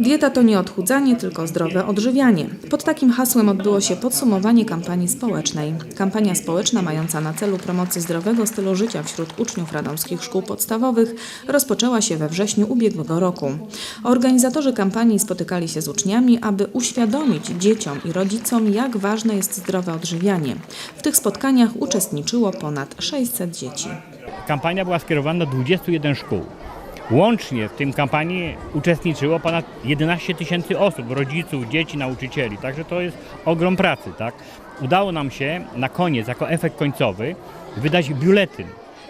Dieta to nie odchudzanie, tylko zdrowe odżywianie. Pod takim hasłem odbyło się podsumowanie kampanii społecznej. Kampania społeczna mająca na celu promocję zdrowego stylu życia wśród uczniów radomskich szkół podstawowych rozpoczęła się we wrześniu ubiegłego roku. Organizatorzy kampanii spotykali się z uczniami, aby uświadomić dzieciom i rodzicom, jak ważne jest zdrowe odżywianie. W tych spotkaniach uczestniczyło ponad 600 dzieci. Kampania była skierowana do 21 szkół. Łącznie w tym kampanii uczestniczyło ponad 11 tysięcy osób, rodziców, dzieci, nauczycieli. Także to jest ogrom pracy. Tak? Udało nam się na koniec, jako efekt końcowy, wydać biuletyn,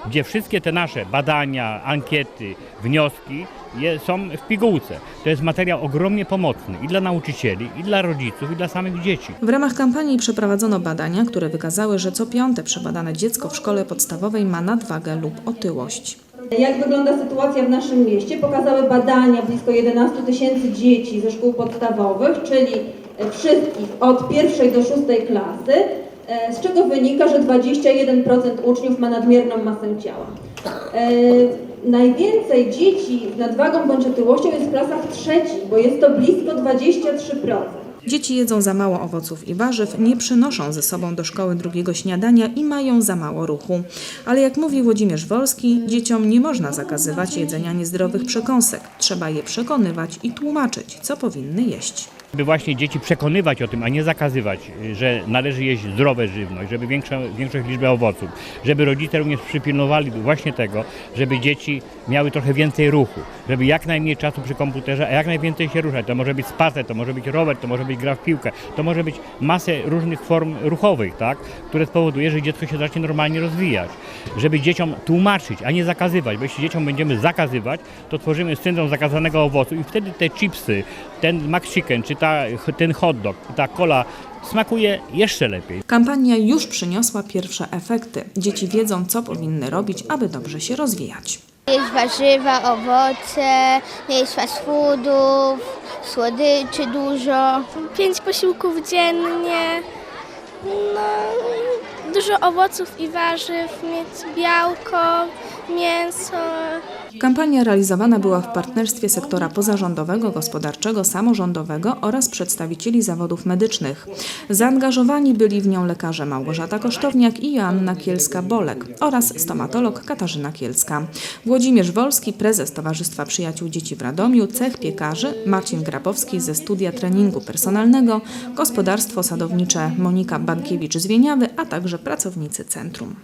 gdzie wszystkie te nasze badania, ankiety, wnioski je, są w pigułce. To jest materiał ogromnie pomocny i dla nauczycieli, i dla rodziców, i dla samych dzieci. W ramach kampanii przeprowadzono badania, które wykazały, że co piąte przebadane dziecko w szkole podstawowej ma nadwagę lub otyłość. Jak wygląda sytuacja w naszym mieście? Pokazały badania blisko 11 tysięcy dzieci ze szkół podstawowych, czyli e, wszystkich od pierwszej do szóstej klasy, e, z czego wynika, że 21% uczniów ma nadmierną masę ciała. E, Najwięcej dzieci z nadwagą bądź otyłością jest w klasach trzecich, bo jest to blisko 23%. Dzieci jedzą za mało owoców i warzyw, nie przynoszą ze sobą do szkoły drugiego śniadania i mają za mało ruchu. Ale jak mówi Włodzimierz Wolski, dzieciom nie można zakazywać jedzenia niezdrowych przekąsek. Trzeba je przekonywać i tłumaczyć, co powinny jeść. Żeby właśnie dzieci przekonywać o tym, a nie zakazywać, że należy jeść zdrowe żywność, żeby większa, większość liczby owoców, żeby rodzice również przypilnowali właśnie tego, żeby dzieci miały trochę więcej ruchu, żeby jak najmniej czasu przy komputerze, a jak najwięcej się ruszać. To może być spacer, to może być rower, to może być gra w piłkę, to może być masę różnych form ruchowych, tak, które spowoduje, że dziecko się zacznie normalnie rozwijać. Żeby dzieciom tłumaczyć, a nie zakazywać, bo jeśli dzieciom będziemy zakazywać, to tworzymy syndrom zakazanego owocu i wtedy te chipsy, ten McChicken, czy ta, ten hot dog, ta cola smakuje jeszcze lepiej. Kampania już przyniosła pierwsze efekty. Dzieci wiedzą, co powinny robić, aby dobrze się rozwijać. Jeść warzywa, owoce, nie jeść fast foodów, słodyczy dużo. pięć posiłków dziennie, no, dużo owoców i warzyw, mieć białko, mięso. Kampania realizowana była w partnerstwie sektora pozarządowego, gospodarczego, samorządowego oraz przedstawicieli zawodów medycznych. Zaangażowani byli w nią lekarze Małgorzata Kosztowniak i Joanna Kielska-Bolek oraz stomatolog Katarzyna Kielska. Włodzimierz Wolski, prezes Towarzystwa Przyjaciół Dzieci w Radomiu, cech piekarzy, Marcin Grabowski ze studia treningu personalnego, gospodarstwo sadownicze Monika Bankiewicz z Wieniawy, a także pracownicy centrum.